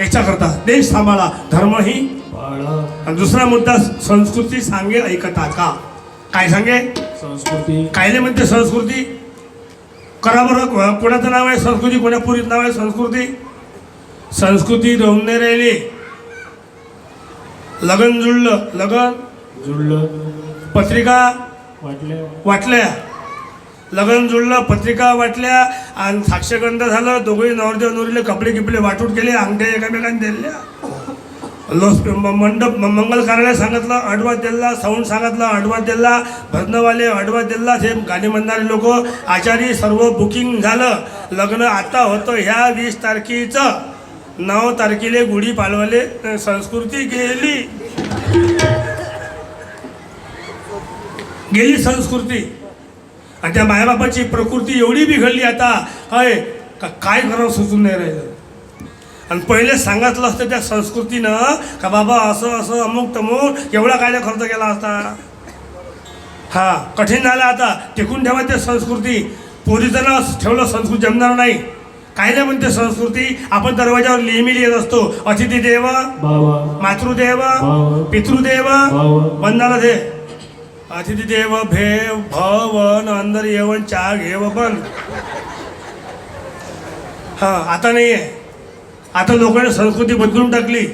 याच्याकरता देश सांभाळा. धर्म ही आणि दुसरा मुद्दा संस्कृती सांगे ऐकता का? काय सांगे? संस्कृती. कायले म्हणते संस्कृती? करा बरं कोणाचं नाव आहे संस्कृती? कोण्या पुरीत नाव आहे संस्कृती? संस्कृती रमणे राहिली लगन जुळलं. लगन? जुळलं. पत्रिका? वाटले वाटल्या. लग्न जुळलं पत्रिका वाटल्या आणि साक्षगंध झालं दोघंही नवरदेव नवरीले कपडे किपडे वाटून केले अंगठ्या एकामेकांनी दिल्या लोस म- मंडप म- मंगल कार्यालय सांगितलं अडवा दिला साऊंड सांगितलं अडवा दिला भजनवाले अडवा दिला हे गाणी म्हणणारे लोक आचारी सर्व बुकिंग झालं. लग्न आता होतं ह्या वीस तारखेचं. नऊ तारखेले गुढीपाडवाले संस्कृती गेली. गेली संस्कृती. आणि त्या मायबापाची प्रकृती एवढी बिघडली आता हय का काय करावं सुचून नाही राहिलं. आणि पहिले सांगितलं असतं त्या संस्कृतीनं का बाबा असं असं अमुक तमुक एवढा काय खर्च केला असता. हा कठीण झालं आता. टिकून ठेवा ते संस्कृती. पोलिसांना ठेवलं संस्कृती जमणार नाही. काय नाही म्हणते संस्कृती आपण दरवाजावर नेहमी लिहित असतो. अतिथी देव मातृदेव पितृदेव भाव. बंदाला दे देव भेव भवन अंदर येवन चा घेव पण हा आता नाही आहे आता लोकांनी संस्कृती बदलून टाकली.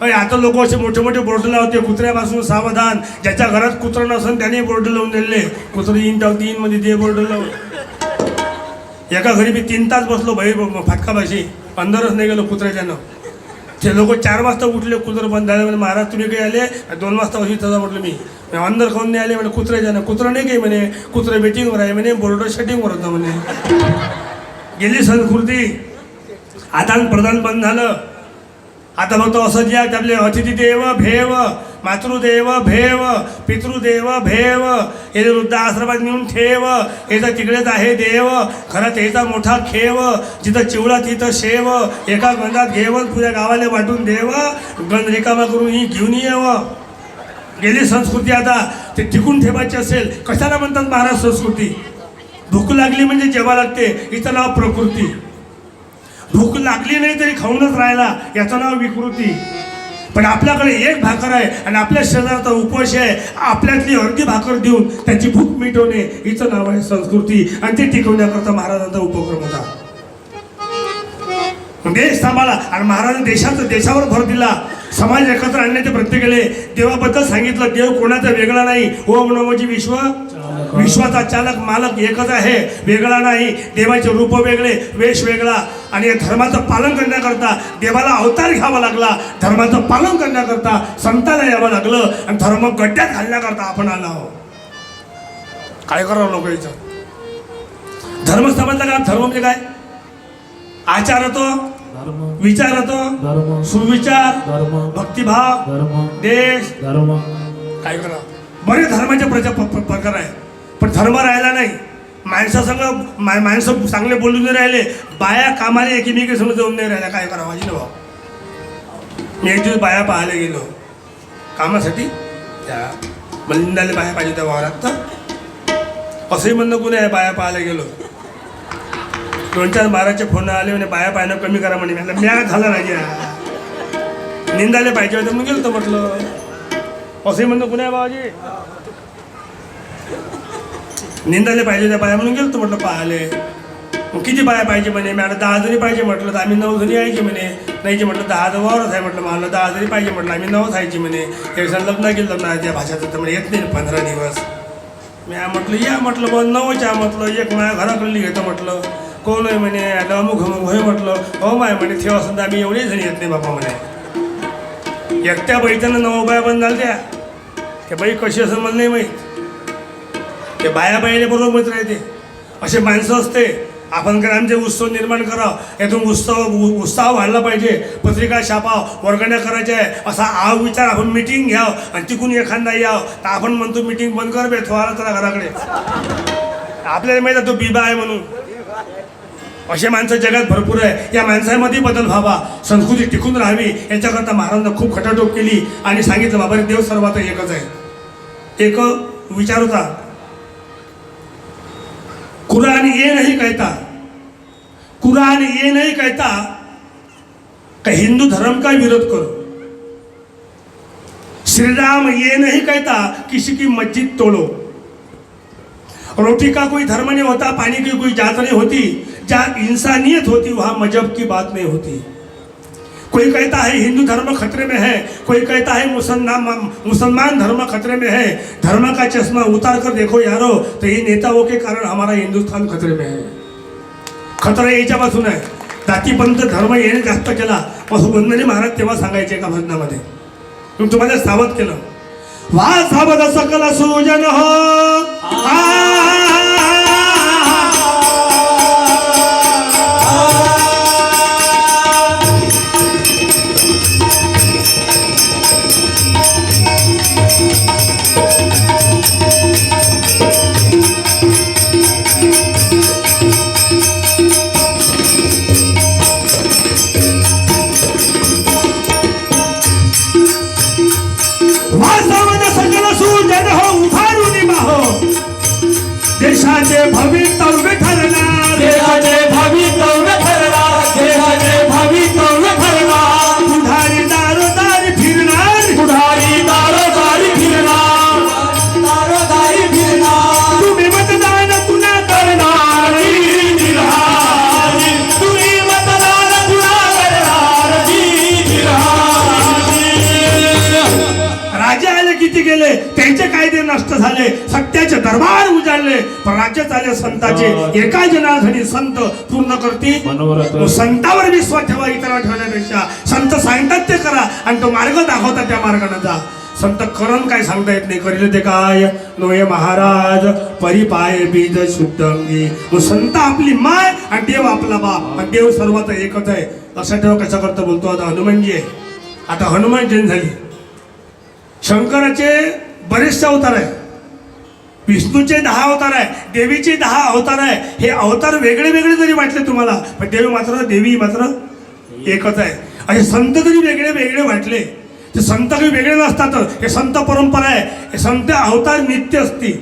अय आता लोक असे मोठे मोठे बोर्ड लावते कुत्र्यापासून सावधान. ज्याच्या घरात कुत्रं नसून त्याने बोर्ड लावून दिले कुत्रे इन टाक तीन मध्ये ते बोर्ड लावून. एका घरी मी तीन तास बसलो बाई फाटकापाशी अंदरच नाही गेलो कुत्र्याच्यानं. ते लोक चार वाजता उठले कुत्र बंद झाले म्हणजे महाराज तुम्ही काही आले? दोन वाजता अशी तसा म्हटलं मी. अंदर खाऊन नाही आले? म्हणे जाणं. कुत्रं नाही काही? म्हणे कुत्रं मीटिंगवर आहे म्हणे बोर्ड शटिंगवर होतं म्हणे. गेली संस्कृती. आदान प्रदान बंद झालं. आता फक्त असं जे आपले अतिथी देव भेव मातृदेव भेव पितृदेव भेव हे वृद्ध आश्रमात नेऊन ठेव याचा तिकडेच आहे देव खरं याचा मोठा खेव जिथं चिवळा तिथं शेव एका गंधात घेवन तुझ्या गावाला वाटून देव गंध रिकामा करून ही घेऊन येव. गेली संस्कृती आता ते टिकून ठेवायची असेल कशाला म्हणतात महाराज संस्कृती? भूक लागली म्हणजे जेवा लागते हिचं नाव प्रकृती. भूक लागली नाही तरी खाऊनच राहिला याचं नाव विकृती. पण आपल्याकडे एक भाकर आहे आणि आपल्या शरीराचा उपवास आहे. आपल्यातली अर्धी भाकर देऊन त्याची भूक मिटवणे हिचं नाव आहे संस्कृती. आणि ते टिकवण्याकरता महाराजांचा उपक्रम होता. म्हणजे देश थांबाला आणि महाराजांनी देशाचं देशावर भर दिला. समाज एकत्र आणण्याचे प्रत्येकाने देवाबद्दल सांगितलं. देव कोणाचा वेगळा नाही. ओम नमोजी विश्व. विश्वाचा चालक मालक एकच आहे. वेगळा नाही. देवाचे रूप वेगळे वेश वेगळा. आणि या धर्माचं पालन करण्याकरता देवाला अवतार घ्यावा लागला. धर्माचं पालन करण्याकरता संताला यावं लागलं. आणि धर्म गड्ड्यात घालण्याकरता आपण आलो आहोत. काय करावं लोक याचं धर्म समजला का धर्म म्हणजे काय? आचार होतो धर्म. विचार होतो सुविचार भक्तिभाव देश. धर्म. काय करा बरेच धर्माचे प्रकार आहे पण धर्म राहिला नाही. माणसासंग माय माणसं चांगले बोलून नाही राहिले. बाया कामाला एकीमेकी जाऊन नाही राहिल्या. काय करावं माझी भाऊ मी एक दिवस बाया पाहायला गेलो. कामासाठी? त्या मलिंदाला बाया पाहिजे त्या वावरात. तर असंही म्हणणं कुणी आहे बाया पाहायला गेलो. दोन चार बाराचे फोन आले म्हणे बाया पाहणं कमी करा म्हणे. म्हटलं म्या झालं नाही निंदाले पाहिजे होतं मग गेलो तर म्हटलं. असंही म्हणणं कुणी आहे बाबाजी निंदाले पाहिजे त्या बाया म्हणून गेलो तर म्हटलं पाहाले मग किती बाया पाहिजे म्हणे? मी आता दहा जणी पाहिजे म्हटलं तर आम्ही नऊ जणी यायचे म्हणे. नाही जे म्हटलं दहा हजार वावरच आहे म्हटलं. मला दहा जणी पाहिजे म्हटलं आम्ही नवच जायचे म्हणे. एक जण लग्न केलं लग्न त्या भाषाचं तर म्हणे येत नाही पंधरा दिवस. मी म्हटलं या म्हटलं बघ नऊच्या म्हटलं एक माझ्या घराकडली घेतो म्हटलं. कोण आहे म्हणे? आता अमुक अमुक होय म्हटलं. हो माय म्हणे ठेव असं तर आम्ही एवढे जणी येत नाही बाबा म्हणे. एकट्या बैठ्यानं नऊ बाया बंद झाल्या त्या. बाई कशी असं मला नाही माहीत. ते बाया बाईने बरोबर मित्र राहते असे माणसं असते. आपण ग्रामचे उत्सव निर्माण करावं यातून उत्सव उत्साह वाढला पाहिजे. पत्रिका छापाव वर्गण्या करायच्या आहे. असा आव विचार आपण मिटिंग घ्याव. आणि तिकून एखादा याव. तर आपण म्हणतो मिटिंग बंद कर बे थोडा त्याला घराकडे. आपल्याला माहिती आहे तो बिबा आहे म्हणून. असे माणसं जगात भरपूर आहे. या माणसामध्ये बदल व्हावा. संस्कृती टिकून राहावी. याच्याकरता महाराजांना खूप खटाटोप केली. आणि सांगितलं बाबा रे देव सर्वात एकच आहे. एक विचार होता. कुरान ये नहीं कहता। कुरान ये नहीं कहता कि हिंदू धर्म का विरोध करो। श्री राम ये नहीं कहता किसी की मस्जिद तोड़ो। रोटी का कोई धर्म नहीं होता, पानी की कोई जात नहीं होती जहाँ इंसानियत होती, वहाँ मज़हब की बात नहीं होती। कोई कहता है हिंदू धर्म खतरे में है कोई कहता है मुसलमान मुसलमान धर्म खतरे में है धर्म का चश्मा उतार कर देखो यारो तो ये नेताओं के कारण हमारा हिंदुस्थान खतरे में है। खतरा याच्यापासून आहे जातीपंत धर्म येणे जास्त केला असं वंदने महाराज तेव्हा सांगायचे एका भजनामध्ये तुम्ही तुम्हाला सावध केलं। वा सावध सकल सुजन हो झाले सत्याचे दरबार उजाडले पण राज्य चाले संताचे एका जनार्दनी संत पूर्ण करतील. संतावर विश्वास ठेवा इतरांवर ठेवण्यापेक्षा संत सांगतात ते करा आणि तो मार्ग दाखवतात त्या मार्गाने जा. संत करण काय सांगता येत नाही करील ते काय? नोये महाराज परिपाय बीज शुद्ध अंगी मग संत आपली माय आणि देव आपला बाप. आणि देव सर्वात एकच आहे. असं ठेवा कसं करतो बोलतो आता हनुमानजी. आहे आता हनुमान जयंती झाली. शंकराचे बरेचसे अवतार आहे विष्णूचे दहा अवतार आहे देवीचे दहा अवतार आहे. हे अवतार वेगळे वेगळे जरी वाटले तुम्हाला पण देवी मात्र देवी मात्र एकच आहे. असे संत जरी वेगळे वेगळे वाटले. ते संत काही वेगळे नसतात हे संत परंपरा आहे. हे संत अवतार नित्य असतील.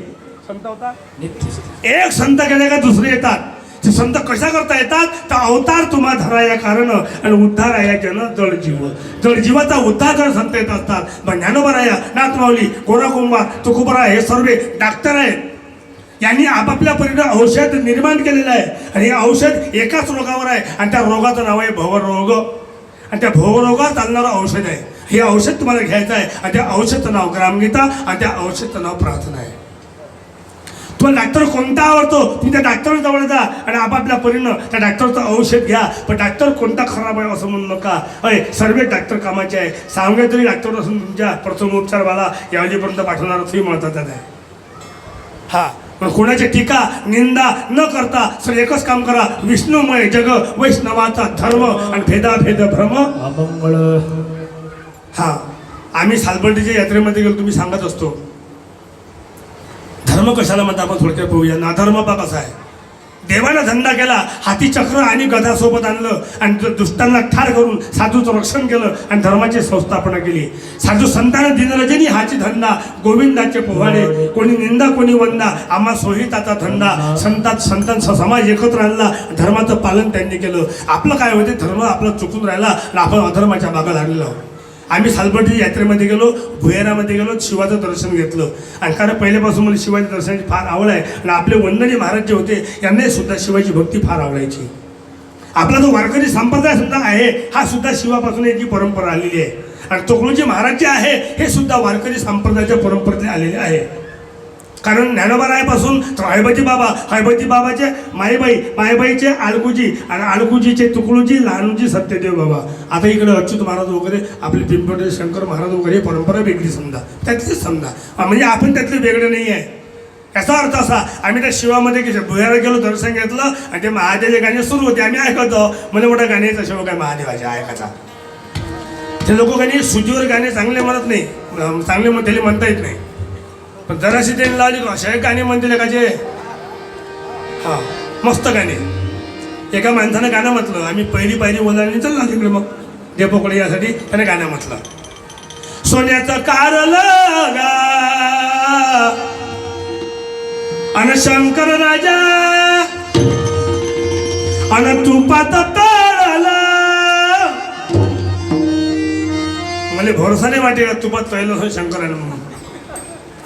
संत अवतार? नित्य एक संत गेले का दुसरे येतात. ते संत कशा करता येतात? तर अवतार तुम्हा धरा या कारण आणि उद्धार आहे या जन जळ जीव. जीवाचा उद्धार जर संत येत असतात पण ज्ञानोबराया नाथमावली गोरा कुंभार हे सर्व डॉक्टर आहेत. यांनी आपापल्या परीनं औषध निर्माण केलेलं आहे. आणि हे औषध एकाच रोगावर आहे. आणि त्या रोगाचं नाव आहे भवरोग. आणि त्या भवरोगात चालणारं औषध आहे. हे औषध तुम्हाला घ्यायचं आहे. आणि त्या औषधचं नाव ग्रामगीता आणि त्या औषधचं नाव प्रार्थना आहे. तुम्हाला डॉक्टर कोणता आवडतो? तुम्ही त्या डॉक्टर जवळ जा आणि आपापल्या परीनं त्या डॉक्टरचं औषध घ्या. पण डॉक्टर कोणता खराब आहे असं म्हणू नका. अय सर्व डॉक्टर कामाचे आहे. सांगले तरी डॉक्टर असून तुमच्या प्रथमोपचारवाला यावजीपर्यंत पाठवणार तुम्ही म्हणतात आहे हा पण कोणाची टीका निंदा न करता सर एकच काम करा. विष्णुमय जग वैष्णवाचा धर्म आणि भेदाभेद भ्रम. हा आम्ही सालबर्डीच्या यात्रेमध्ये गेलो तुम्ही सांगत असतो. धर्म कशाला म्हणतात आपण थोडक्यात पाहूया नाधर्म बा कसा आहे. देवानं धंदा केला हाती चक्र आणि गदासोबत आणलं आणि दुष्टांना ठार करून साधूचं रक्षण केलं आणि धर्माची संस्थापना केली. साधू संतान दिनरजनी हाची धंदा. गोविंदाचे पोहाडे कोणी निंदा कोणी वंदा. आम्हा सोहिताचा धंदा. संतात संतांचा समाज एकत्र आणला. धर्माचं पालन त्यांनी केलं. आपलं काय होते? धर्म आपलं चुकून राहिला आणि आपण अधर्माच्या भागात लागलेलो आहोत. आम्ही सालपटी यात्रेमध्ये गेलो भुयारामध्ये गेलो शिवाचं दर्शन घेतलं. आणि कारण पहिल्यापासून मला शिवाजी दर्शनाची फार आवड आहे. आणि आपले वंदनी महाराज जे होते यांनाही सुद्धा शिवाची भक्ती फार आवडायची. आपला जो वारकरी संप्रदाय सुद्धा आहे हा सुद्धा शिवापासून याची परंपरा आलेली आहे. आणि तुकडोजी महाराज जे आहे हे सुद्धा वारकरी संप्रदायाच्या परंपरेतले आलेले आहे. कारण ज्ञानोबारायापासून तर हैबती बाबा हैबती बाबाचे मायबाई मायबाईचे आळकुजी आणि आलकुजीचे तुकडूजी लहानूजी सत्यदेव बाबा. आता इकडे अच्युत महाराज वगैरे आपले पिंपळे शंकर महाराज वगैरे परंपरा वेगळी समजा. त्यातलीच समजा. म्हणजे आपण त्यातले वेगळे नाही आहे. याचा अर्थ असा आम्ही त्या शिवामध्ये भुयाला गेलो दर्शन घेतलं आणि ते महादेवचे गाणे सुरू होते. आम्ही ऐकतो म्हणजे मोठा गाण्याचा शिव काय महादेवाचे ऐकायचा. ते लोक गाणी सुजीवर गाणे चांगले म्हणत नाही. चांगले म्हण- त्याला म्हणता येत नाही. पण जराशी त्यांनी लावली का? अशा गाणे म्हणतील जे हा मस्त गाणे. एका माणसानं गाणं म्हटलं. आम्ही पहिली पहिली बोलायला ना तिकडे मग. देपोकडे यासाठी त्याने गाणं म्हटलं. सोन्याचं कारल अन शंकर राजा. अन तुपात तळला. मला भरोसा नाही वाटे का तुपात तळलं असं शंकरानं म्हणून.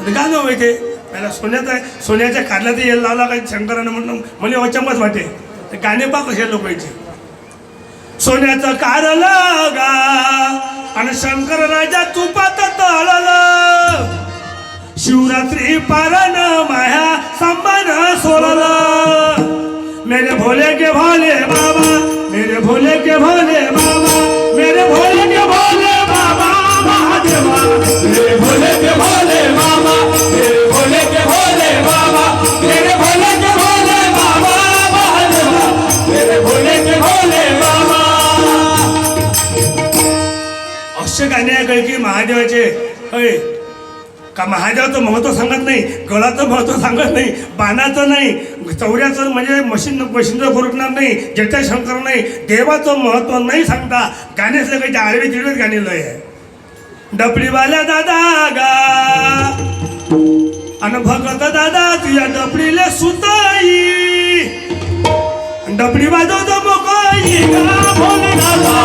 ते का नाव माहिती मला सोन्याचा सोन्याच्या कारल्याचा यायला लावला काही शंकरानं म्हणून. मला अचंबच वाटे. ते गाणे पा कसे लोकांचे सोन्याचं कार गा आणि शंकर राजा तुपात तळला. शिवरात्री पारण माया संबन सोडलं मेरे भोले के भोले बाबा मेरे भोले के भोले बाबा मेरे भोले का महादेवाचं महत्त्व सांगत नाही गळाचं महत्त्व सांगत नाही बाणाचं नाही चौऱ्याचं म्हणजे मशीन मशीनचं फुरकणार नाही जटाशंकर शंकर नाही देवाचं महत्त्व नाही सांगता. गाण्याचं काही त्या आडवे तिडवेच गाणी लय आहे. डपडीवाल्या दादा गा. अन भगत दादा तुझ्या डपडीले सुताई. डपडी वाजवतो मोकळी. गा दादा.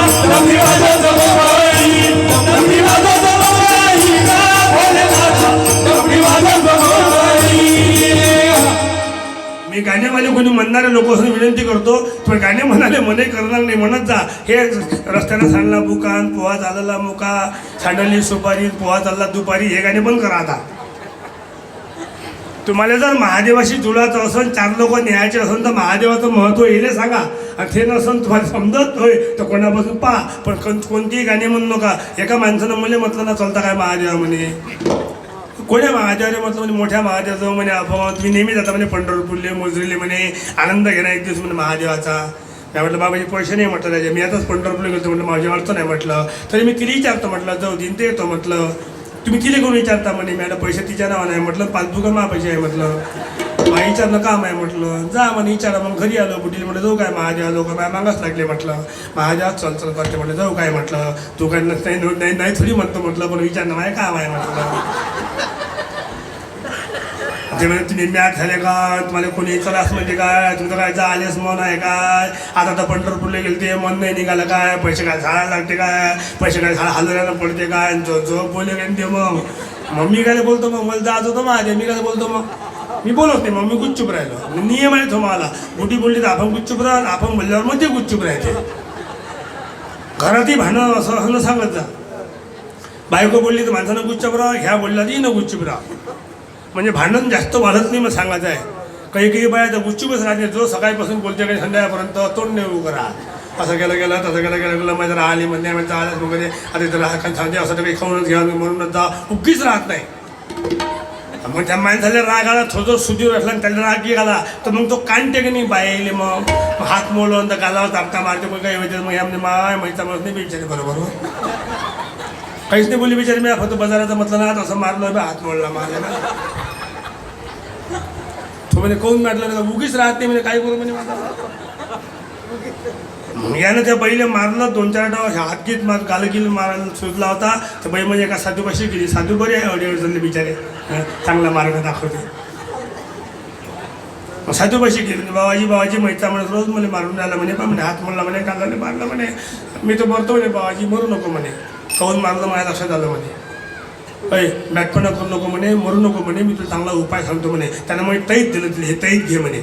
वाजवतो गाण्यावाले कोणी म्हणणारे लोक असं विनंती करतो पण गाणे म्हणाले मने करणार नाही म्हणत जा. हे रस्त्याला सांडला बुकान पोहा चालला मुका सांडली सुपारी पोहा चालला दुपारी हे गाणे बंद करा आता. तुम्हाला जर महादेवाशी जुळायचं असेल चार लोक न्यायचे असेल तर महादेवाचं महत्त्व येईल सांगा. आणि ते नसेल तुम्हाला समजत होय तर कोणापासून पहा. पण कोणतीही गाणी म्हणू नका. एका माणसानं मुले म्हटलं ना चलता काय महादेवा म्हणे? कोण्या महादेवाने म्हटलं म्हणजे मोठ्या महादेवाचं म्हणे आपण तुम्ही नेहमी जाता म्हणे पंढरपूरले मोजरीले म्हणे आनंद घेणार एक दिवस म्हणे महादेवाचा. मी म्हटलं बाबाजी पैसे नाही म्हटलं त्याचे. मी आताच पंढरपूरला गेलो म्हटलं माझ्या अडचण नाही म्हटलं. तरी मी तिला विचारतो म्हटलं जाऊ दिन ते येतो म्हटलं. तुम्ही तिला कोण विचारता म्हणे मॅडम पैसे तिच्या नावानं आहे म्हटलं पासबुक मा पैसे आहे म्हटलं. मा विचारणं काम आहे म्हटलं. जा म्हणे विचारा मग घरी आलो बुटील म्हटलं जाऊ काय महाजा लोक काय मागाच लागले म्हटलं. महाजा चल चल करते म्हटलं जाऊ काय म्हटलं? तू काय नाही नाही नाही थोडी म्हणतो म्हटलं पण विचारणं माझ्या काम आहे म्हटलं? ते म्हणजे तुम्ही मॅच झाले का? तुम्हाला कोणी चलास म्हणजे काय? तुमचं काय आलेस मन आहे काय? आता तर पंढरपूरला गेले ते मन नाही निघालं काय? पैसे काय झाडायला लागते काय? पैसे काय झाड हलवायला पडते काय? जो जो बोलले काय ते मग. मग मी काय बोलतो मग? मला जात होतं माझ्या मी काय बोलतो मग? मी बोलत नाही मग मी गुच्चूप राहिलो. नियम आहे तो मला. मोठी बोलली तर आपण गुच्चूप राहा आपण बोलल्यावर मग ते गुच्चूप राहायचे घरातही भांडण असं असं सांगत जा. बायको बोलली तर माणसानं गुच्चूप राहा ह्या बोलला ती न गुच्चूप राहा. म्हणजे भांडण जास्त वाढत नाही मग सांगायचं आहे. काही काही बाया तर गुच्चूपच राहते जो सकाळपासून बोलते काही संध्याकाळपर्यंत तोंड नाही उभं राहा असं केलं गेलं तसं केलं गेलं गेलं माझं राहिली म्हणते म्हणजे आल्यास वगैरे. आता तर सांगते असं तर काही खाऊनच घ्या म्हणूनच जा. उगीच राहत नाही. मग त्या माणसाला राग आला थोडं सुधीर असला त्याला राग आला तर मग तो कांटे की नाही बाईले मग. हात मोलवून तर गालावर तापका मारते मग काही होते मग आमने माय माहिती माणूस नाही बिचारे बरोबर? काहीच नाही बोलली बिचारी मी फक्त बाजाराचं म्हटलं ना असं मारलं बा हात मोडला मारला तो म्हणे कोण मारलं? नाही उगीच राहत नाही. म्हणजे काय करू म्हणे माझा मग यानं त्या बैले मारलं दोन चार डाव हात घेत मार गालगील मारायला सुचला होता. तर बाई म्हणजे एका साधू कशी गेली. साधू बरे आहे अडी अडचणले बिचारे. चांगला मार्ग दाखवते. साधू कशी गेली. बाबाजी बाबाजी मैत्रा म्हणत रोज मला मारून राहिला म्हणे. पण म्हणे हात म्हणला म्हणे कांदाने मारलं म्हणे. मी तर मरतो म्हणे बाबाजी मरू नको म्हणे. काहून मारलं माझ्या लक्षात आलं म्हणे. अय बॅटपणा करू नको म्हणे मरू नको म्हणे. मी तुला चांगला उपाय सांगतो म्हणे. त्यानं म्हणे तईत दिलं तिला हे तईत घे म्हणे.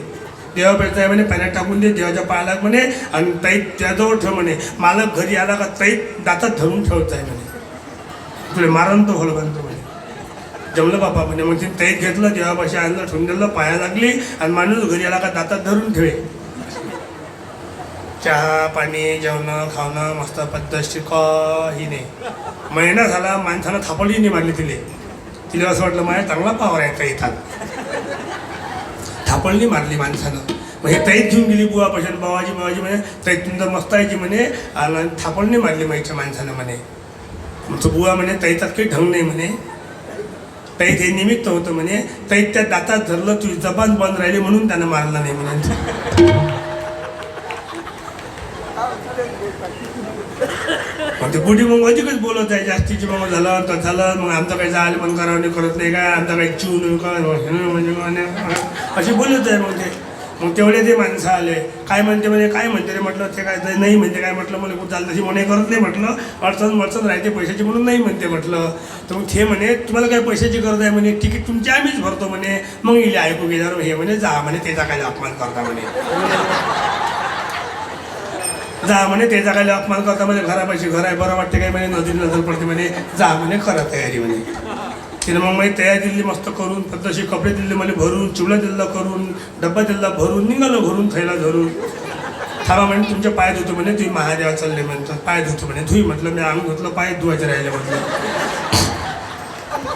देवा पेटताय म्हणे पाण्यात टाकून दे देवाच्या पायाला म्हणे आणि ताई त्याजवळ ठेव म्हणे. मालक घरी आला का तैत दातात धरून ठेवत आहे म्हणे. तुला मारण तो होलं बांधतो म्हणे. जमलं बापा म्हणे मग ते तैत घेतलं देवापाशी आणलं ठेवून दिलं पाया लागली आणि माणूस घरी आला का दातात धरून ठेवे. चहा पाणी जेवणं खावणं मस्त पद्धतशीर काही नाही. महिना झाला माणसानं थापडली नाही मारली तिले. तिला असं वाटलं माझ्या चांगला पावर आहे काही थापडली मारली माणसानं. मग हे तैत घेऊन गेली बुवा पशान बाबाजी बाबाजी म्हणे तैत तुमचं मस्त आहे म्हणे आणि थापडली मारली माईच्या माणसानं म्हणे. तुमचं बुवा म्हणे तैतात काही ढंग नाही म्हणे. तैत हे निमित्त होतं म्हणे. तैत त्या दातात धरलं तुझी जबान बंद राहिली म्हणून त्यानं मारलं नाही म्हणे. ते बुढी मग अधिकच बोलत आहे जास्तीची मग झालं तर झालं मग आमचं काही जायला पण करावं करत नाही काय आमचं काही चिव नाही काय म्हणजे म्हणे अशी बोलत आहे मग ते. मग तेवढे ते माणसं आले. काय म्हणते म्हणे काय म्हणते रे म्हटलं ते काय नाही म्हणते काय म्हटलं मला कुठं चालतं तशी म्हणे करत नाही म्हटलं. अडचण मडचण राहते पैशाची म्हणून नाही म्हणते म्हटलं. तर मग ते म्हणे तुम्हाला काय पैशाची गरज आहे म्हणे तिकीट तुमची आम्हीच भरतो म्हणे. मग इले ऐकू गेल्यावर हे म्हणे जा म्हणे त्याचा काय अपमान करता म्हणे. जा म्हणे ते जगायला अपमान करता म्हणजे घरापाशी घर आहे बरं वाटते काय म्हणे नदी नजर पडते म्हणे. जा म्हणे करा तयारी म्हणे. तिने मग मी तयारी दिली मस्त करून पद्धतशीर कपडे दिले मला भरून चिवडा दिला करून डब्बा दिला भरून निघालो भरून थैला धरून. थांबा म्हणे तुमचे पाय धुतो म्हणे तुम्ही महादेवा चालले म्हणतात. पाय धुतो म्हणे धुई म्हटलं मी आंग धुतलं पाय धुवायचे राहिले म्हटलं.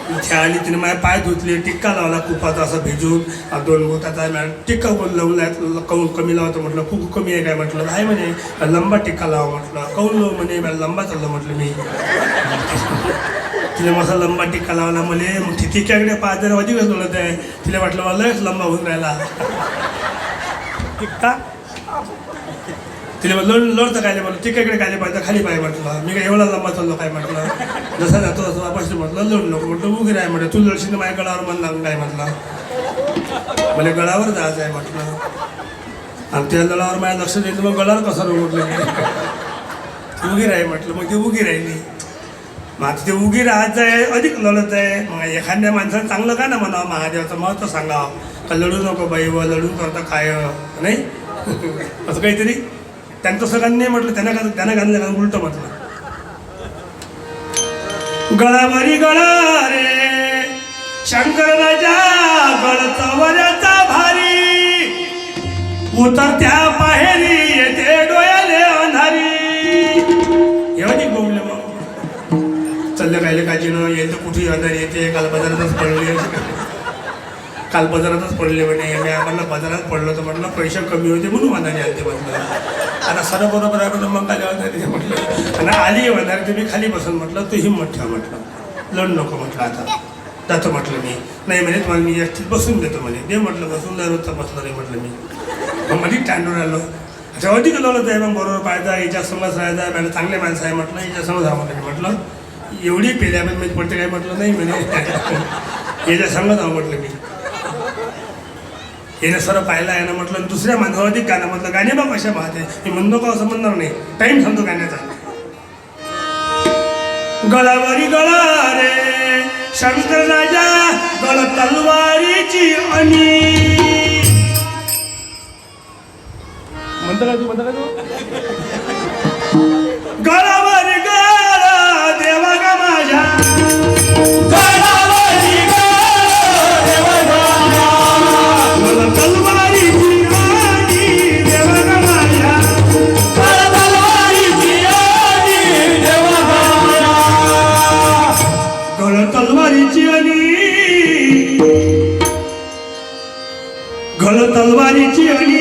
इथे आली तिने माझे पाय धुतले टिक्का लावला कुपाचा असा भिजून. दोन बोटाचा मॅडम टिक्का कोण लावून कौन कमी लावतो? म्हटलं खूप कमी आहे काय? म्हटलं आहे म्हणे लंबा टिक्का लावा. म्हटलं कौन लावू म्हणे? मला लंबा चाललं म्हटलं मी. तिने माझा लंबा टिक्का लावला मले मग तिच्याकडे पाच जरा अधिकच बोलत आहे तिला वाटलं मला लयच लंबा होऊन राहिला. टिक्का तिला मग लोड लोडचं म्हटलं टिक्क्याकडे काय पाहिजे खाली पाहिजे म्हटलं मी काय एवढा लंबा चाललो काय म्हटलं जसा जातो तसं वापस म्हटलं लोड नको म्हटलं उभी राय म्हटलं तू लडशील माझ्या गळावर मन लागून काय म्हटलं मला गळावर जायचं आहे म्हटलं. आणि त्या गळावर माझ्या लक्ष द्यायचं मग गळावर कसं म्हटलं ती उगी राही म्हटलं. मग ती उगी राहिली. मग आता ते उगी राहायचं आहे अधिक लढत आहे. मग एखाद्या माणसाला चांगलं का ना म्हणावं? महादेवाचं महत्त्व सांगावं. का लढू नको बाई व लढून करता काय? नाही? असं काहीतरी? त्यांचं सगळ्यांनी नाही म्हटलं त्यांना का त्यांना घाललं का उलट म्हटलं. गळावरी गळा रे शंकर राजा गळ वऱ्याचा भारी. उतरत्या बाहेरी येते डोळ्याले अंधारी. एवढी बोलले मग चाललं कायले काजीनं? येईल तर कुठे अंधारी येते. काल बाजारातच पडले. काल बाजारातच पडले म्हणे. मी आम्हाला बाजारात पडलं तर म्हटलं पैसे कमी होते म्हणून अंधारी आलते म्हटलं. आता सर्व बरोबर आहे मग काय अंधारी म्हटलं? आणि आली अंधारी तुम्ही खाली बसून म्हटलं तू हिंमत ठेव म्हटलं. लढ नको म्हटलं आता. जातो म्हटलं मी. नाही म्हणे तुम्हाला मी जास्तीत बसून देतो म्हणे. दे म्हटलं बसून नाही बसलो नाही म्हटलं मी. मग मध्ये स्टँडवर आलो अच्छा अधिक लावलं तर मग बरोबर पाहिजे याच्या समज राहायचा मला चांगले माणसं आहे म्हटलं याच्या समज हा म्हटलं मी म्हटलं. एवढी पेल्या पण मी पडते काय म्हटलं? नाही म्हणे. याच्या सांगत आहो म्हटलं मी. याने सर पाहिलं आहे ना म्हटलं दुसऱ्या माणसावर अधिक गाणं म्हटलं गाणे बा कशा पाहते. मी म्हणतो का असं म्हणणार नाही. टाईम सांगतो गाण्याचा. गळावरी गळा रे शंकर राजा गळ तलवारीची आणि म्हणतो का तू म्हणतो का तू? गळा गळ तलवारीची आणि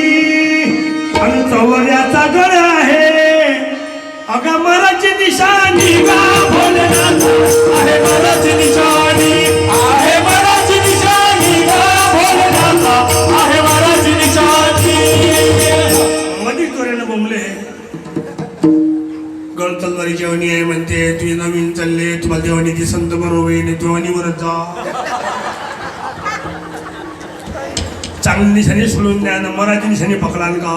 आणि चवऱ्याचा गळ आहे. अगा मराची निशाणी गा भोलेनाथ. आहे मराठी निशाणी. आहे मराठी निशाणी गा भोलेनाथ. आहे मराठी निशाणी. अधिक त्वरेनं बोंबले. गळ तलवारी जेवणी आहे म्हणते. तुझे नवीन चालले. तुम्हाला देवानी ती संत बरोबर येणे. देवानीवरच जा. चांगली निशाणी सोडून द्या ना मराठी निशाणी पकडाल का?